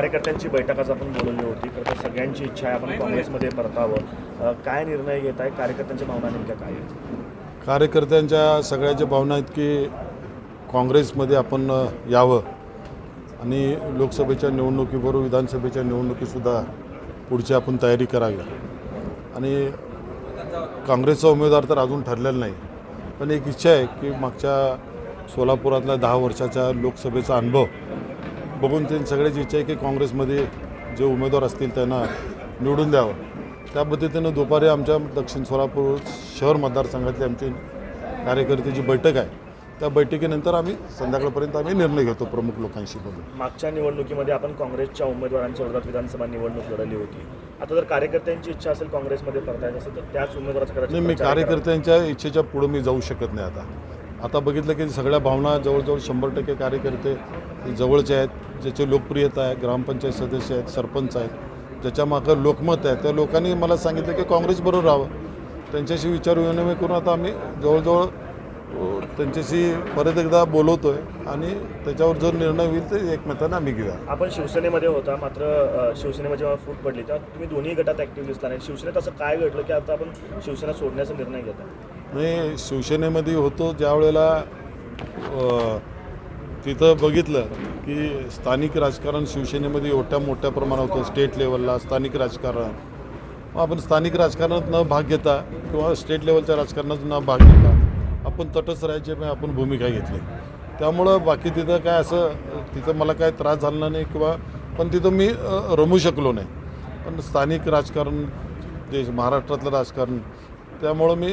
कार्यकर्त्यांची बैठक आज आपण बोलवली होती. खरं तर सगळ्यांची इच्छा आहे आपण काँग्रेसमध्ये परतावं. काय निर्णय घेत आहे कार्यकर्त्यांच्या भावना नेमक्या काय आहेत? कार्यकर्त्यांच्या सगळ्याच्या भावना आहेत की काँग्रेसमध्ये आपण यावं. आणि लोकसभेच्या निवडणुकीबरोबर विधानसभेच्या निवडणुकीसुद्धा पुढची आपण तयारी करावी. आणि काँग्रेसचा उमेदवार तर अजून ठरलेला नाही. पण एक इच्छा आहे की मागच्या सोलापुरातल्या दहा वर्षाच्या लोकसभेचा अनुभव बघून त्यांची सगळ्याची इच्छा आहे की काँग्रेसमध्ये जे उमेदवार असतील त्यांना निवडून द्यावं. त्या पद्धतीनं दुपारी आमच्या दक्षिण सोलापूर शहर मतदारसंघातली आमची कार्यकर्त्याची बैठक आहे त्या बैठकीनंतर आम्ही संध्याकाळपर्यंत आम्ही निर्णय घेतो प्रमुख लोकांशी बोलून. मागच्या निवडणुकीमध्ये आपण काँग्रेसच्या उमेदवारांच्या विरोधात विधानसभा निवडणूक लढवली होती. आता जर कार्यकर्त्यांची इच्छा असेल काँग्रेसमध्ये परतायचं असेल तर त्याच उमेदवाराचा कदाचित नाही मी. कार्यकर्त्यांच्या इच्छेच्या पुढे मी जाऊ शकत नाही आता. आता बघितलं की सगळ्या भावना जवळजवळ शंभर टक्के कार्यकर्ते जवळचे आहेत ज्याची लोकप्रियता आहे ग्रामपंचायत सदस्य आहेत सरपंच आहेत ज्याच्यामागं लोकमत आहे. त्या लोकांनी मला सांगितलं की काँग्रेसबरोबर राहावं. त्यांच्याशी विचारविनिमय करून आता आम्ही जवळजवळ त्यांच्याशी परत एकदा बोलवतोय आणि त्याच्यावर जो निर्णय होईल ते एकमेकांना आम्ही घेऊया. आपण शिवसेनेमध्ये होता मात्र शिवसेनेमध्ये जेव्हा फूट पडली तेव्हा तुम्ही दोन्ही गटात ॲक्टिव्ह दिसला नाही. शिवसेनेत असं काय घडलं की आता आपण शिवसेना सोडण्याचा निर्णय घेत मी शिवसेनेमध्ये होतो ज्यावेळेला तिथं बघितलं की स्थानिक राजकारण शिवसेनेमध्ये मोठ्या मोठ्या प्रमाणात होतं स्टेट लेवलला स्थानिक राजकारण. मग आपण स्थानिक राजकारणात न भाग घेता किंवा स्टेट लेवलच्या राजकारणात न भाग घेता आपण तटस्थ राहायची आपण भूमिका घेतली. त्यामुळं बाकी तिथं काय असं तिथं मला काय त्रास झाला नाही किंवा पण तिथं मी रमू शकलो नाही. पण स्थानिक राजकारण जे महाराष्ट्रातलं राजकारण त्यामुळं मी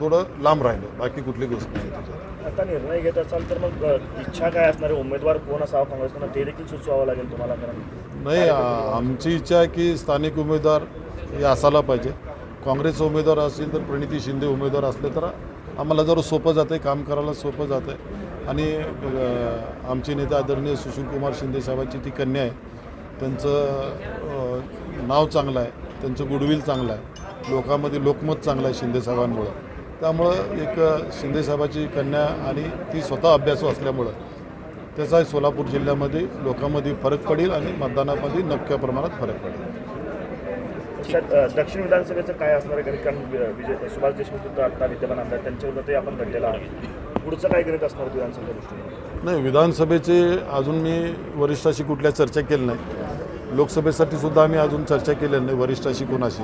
थोडं लांब राहिलो बाकी कुठली गोष्ट नाही त्याच्यात. आता निर्णय घेत असाल तर मग इच्छा काय असणार आहे? उमेदवार कोण असावा? काँग्रेसकडून ते देखील सुचवावं लागेल तुम्हाला कारण नाही आ- आमची इच्छा आहे की स्थानिक उमेदवार हे असायला पाहिजे. काँग्रेस उमेदवार असतील तर प्रणिती शिंदे उमेदवार असले तर आम्हाला जरा सोपं जातं आहे काम करायला सोपं जातं आहे आणि अ, आमचे नेते आदरणीय सुशीलकुमार शिंदे साहेबांची ती कन्या आहे. त्यांचं अ, नाव चांगलं आहे त्यांचं गुडविल चांगलं आहे. लोकांमध्ये लोकमत चांगलं आहे शिंदे साहेबांमुळं. त्यामुळं एक अ, शिंदे साहेबाची कन्या आणि ती स्वतः अभ्यासू असल्यामुळं त्याचा सोलापूर जिल्ह्यामध्ये लोकांमध्ये फरक पडेल आणि मतदानामध्ये नक्क्या प्रमाणात फरक पडेल. दक्षिण विधानसभेचं काय असणार आहे? कारण विजय सुभाष देशमुख आता विद्यमान आमदार त्यांच्याविरुद्ध ते आपण लढलेलं आहे पुढचं काय गणित असणार आहे विधानसभेच्या दृष्टीने? नाही विधानसभेचे अजून मी वरिष्ठाशी कुठल्या चर्चा केली नाही. लोकसभेसाठी सुद्धा आम्ही अजून चर्चा केलेली नाही वरिष्ठाशी कोणाशी.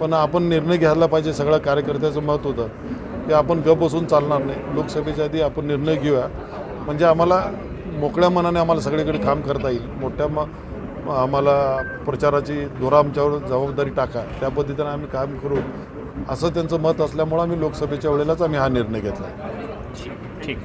पण आपण निर्णय घ्यायला पाहिजे सगळ्या कार्यकर्त्याचं मत होतं. की आपण गप बसून चालणार नाही. लोकसभेच्या आधी आपण निर्णय घेऊया. म्हणजे आम्हाला मोकळ्या मनाने आम्हाला सगळीकडे काम करता येईल. मोठ्या म आम्हाला प्रचाराची दोरा आमच्यावर जबाबदारी टाका. त्या पद्धतीने आम्ही काम करू. असं त्यांचं मत असल्यामुळं आम्ही लोकसभेच्या वेळेलाच आम्ही हा निर्णय घेतला. ठीक.